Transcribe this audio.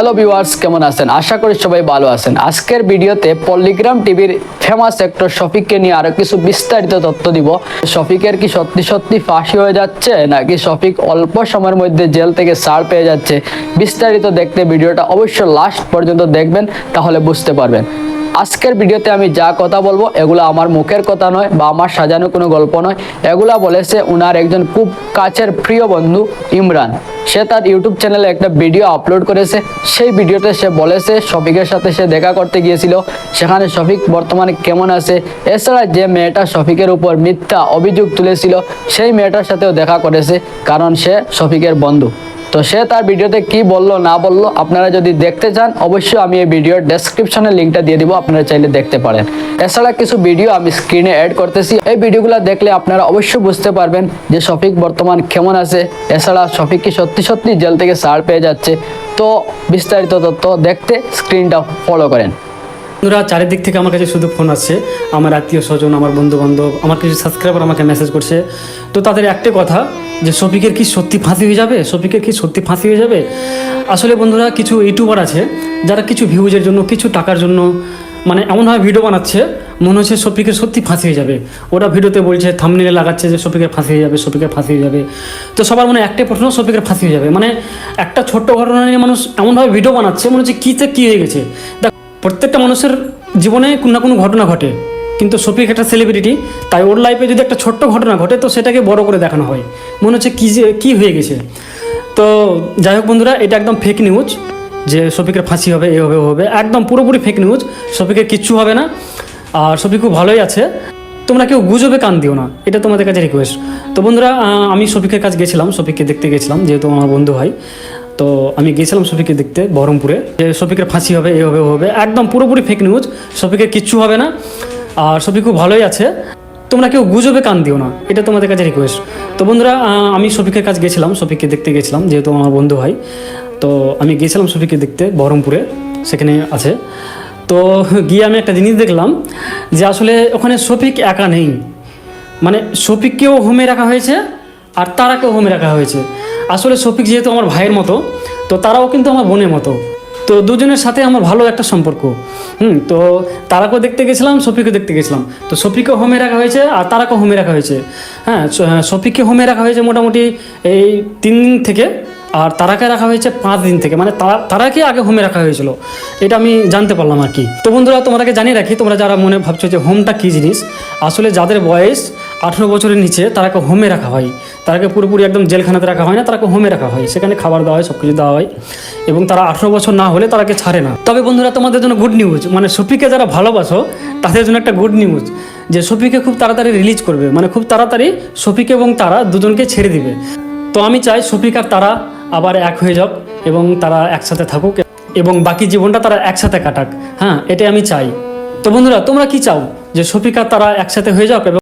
Hello viewers কেমন আছেন? আশা করি সবাই ভালো আছেন। আজকের ভিডিওতে পল্লিগ্রাম টিভির ফেমাস অ্যাক্টর শফিককে নিয়ে আরও কিছু বিস্তারিত তথ্য দিব। শফিকের কি সত্যি সত্যি ফাঁসি হয়ে যাচ্ছে, নাকি শফিক অল্প সময়ের মধ্যে জেল থেকে ছাড় পেয়ে যাচ্ছে? বিস্তারিত দেখতে ভিডিওটা অবশ্য লাস্ট পর্যন্ত দেখবেন, তাহলে বুঝতে পারবেন। আজকের ভিডিওতে আমি যা কথা বলব, এগুলো আমার মুখের কথা নয় বা আমার সাজানো কোনো গল্প নয়। এগুলা বলেছে উনার একজন খুব কাছের প্রিয় বন্ধু ইমরান। সে তার ইউটিউব চ্যানেলে একটা ভিডিও আপলোড করেছে। সেই ভিডিওতে সে বলেছে, শফিকের সাথে সে দেখা করতে গিয়েছিল। সেখানে শফিক বর্তমানে কেমন আছে? এছাড়া যে মেয়েটা শফিকের উপর মিথ্যা অভিযোগ তুলেছিল, সেই মেয়েটার সাথেও দেখা করেছে, কারণ সে শফিকের বন্ধু। তো সে তার ভিডিওতে কি বলল, না বলল, আপনারা যদি দেখতে চান, অবশ্যই আমি এই ভিডিওর ডেসক্রিপশনে লিঙ্কটা দিয়ে দিব, আপনারা চাইলে দেখতে পারেন। এছাড়া কিছু ভিডিও আমি স্ক্রিনে অ্যাড করতেছি। এই ভিডিওগুলো দেখলে আপনারা অবশ্যই বুঝতে পারবেন যে শফিক বর্তমান কেমন আছে। এছাড়া শফিক কি সত্যি সত্যি জেল থেকে ছাড় পেয়ে যাচ্ছে। তো বিস্তারিত তথ্য দেখতে স্ক্রিনটা ফলো করেন। বন্ধুরা, চারিদিক থেকে আমার কাছে শুধু ফোন আসছে আমার আত্মীয় স্বজন, আমার বন্ধু বান্ধব আমার কিছু সাবস্ক্রাইবার আমাকে মেসেজ করছে। তো তাদের একটাই কথা যে শফিকের কি সত্যি ফাঁসি হয়ে যাবে? শফিকের কি সত্যি ফাঁসি হয়ে যাবে? আসলে বন্ধুরা, কিছু ইউটিউবার আছে, যারা কিছু ভিউজের জন্য, কিছু টাকার জন্য মানে এমনভাবে ভিডিও বানাচ্ছে, মনে হচ্ছে শফিকের সত্যি ফাঁসি হয়ে যাবে। ওরা ভিডিওতে বলছে থামনিলে লাগাচ্ছে যে শফিকের ফাঁসি হয়ে যাবে, শফিকের ফাঁসি হয়ে যাবে। তো সবার মনে একটাই প্রশ্ন, শফিকের ফাঁসি হয়ে যাবে। মানে একটা ছোট্ট ঘটনা নিয়ে মানুষ এমনভাবে ভিডিও বানাচ্ছে, মনে হচ্ছে কীতে কী হয়ে গেছে? দেখ, প্রত্যেকটা মানুষের জীবনে কোনো না কোনো ঘটনা ঘটে। কিন্তু শফিক একটা সেলিব্রিটি তাই ওর লাইফে যদি একটা ছোট্ট ঘটনা ঘটে, তো সেটাকে বড় করে দেখানো হয়। মনে হচ্ছে কী যে, কী হয়ে গেছে। তো যাই হোক বন্ধুরা, এটা একদম ফেক নিউজ যে শফিকের ফাঁসি হবে, এ হবে হবে, একদম পুরোপুরি ফেক নিউজ শফিকের কিচ্ছু হবে না। আর শফিক খুব ভালোই আছে। তোমরা কেউ গুজবে কান দিও না, এটা তোমাদের কাছে রিকোয়েস্ট তো বন্ধুরা আমি শফিকের কাছে গেছিলাম, শফিককে দেখতে গেছিলাম, যেহেতু আমার বন্ধু হয় তো আমি গেছিলাম শফিককে দেখতে, বহরমপুরে। যে শফিকের ফাঁসি হবে, এ হবে হবে, একদম পুরোপুরি ফেক নিউজ শফিকের কিচ্ছু হবে না। আর শফিক খুব ভালোই আছে। তোমরা কেউ গুজবে কান দিও না, এটা তোমাদের কাছে রিকোয়েস্ট তো বন্ধুরা আমি শফিকের কাছে গেছিলাম শফিককে দেখতে গেছিলাম, যেহেতু আমার বন্ধু হয় তো আমি গেছিলাম শফিককে দেখতে, বহরমপুরে, সেখানে আছে। তো গিয়ে আমি একটা জিনিস দেখলাম, যে আসলে ওখানে শফিক একা নেই। মানে শফিককেও হোমে রাখা হয়েছে, আর তারাকেও হোমে রাখা হয়েছে। আসলে শফিক যেহেতু আমার ভাইয়ের মতো, তো তারাও কিন্তু আমার বোনের মতো। তো দুজনের সাথে আমার ভালো একটা সম্পর্ক। হুম, তো তারাকেও দেখতে গেছিলাম শফিকও দেখতে গেছিলাম। তো শফিকও হোমে রাখা হয়েছে আর তারাকেও হোমে রাখা হয়েছে। হ্যাঁ স- শফিককে হোমে রাখা হয়েছে মোটামুটি এই তিন দিন থেকে আর তারাকে রাখা হয়েছে পাঁচ দিন থেকে। মানে তারা, তারাকে আগে হোমে রাখা হয়েছিল। এটা আমি জানতে পারলাম আর কি। তো বন্ধুরা, তোমাদেরকে জানিয়ে রাখি, তোমরা যারা মনে ভাবছ যে হোমটা কী জিনিস, আসলে যাদের বয়স আঠেরো বছরের নিচে তারাকে হোমে রাখা হয়। তারাকে পুরোপুরি একদম জেলখানাতে রাখা হয় না, তারাকে হোমে রাখা হয়। সেখানে খাবার দেওয়া হয় সব কিছু দেওয়া হয় এবং তারা আঠেরো বছর না হলে তারাকে ছাড়ে না। তবে বন্ধুরা, তোমাদের জন্য গুড নিউজ মানে শফিকে যারা ভালোবাসো, তাদের জন্য একটা গুড নিউজ যে শফিকে খুব তাড়াতাড়ি রিলিজ করবে। মানে খুব তাড়াতাড়ি শফিক এবং তারা দুজনকে ছেড়ে দিবে। তো আমি চাই শফিক আর তারা আবার এক হয়ে যাক এবং তারা একসাথে থাকুক এবং বাকি জীবনটা তারা একসাথে কাটাক। হ্যাঁ এটাই আমি চাই। তো বন্ধুরা, তোমরা কি চাও? যে আর তারা একসাথে হয়ে যাক এবং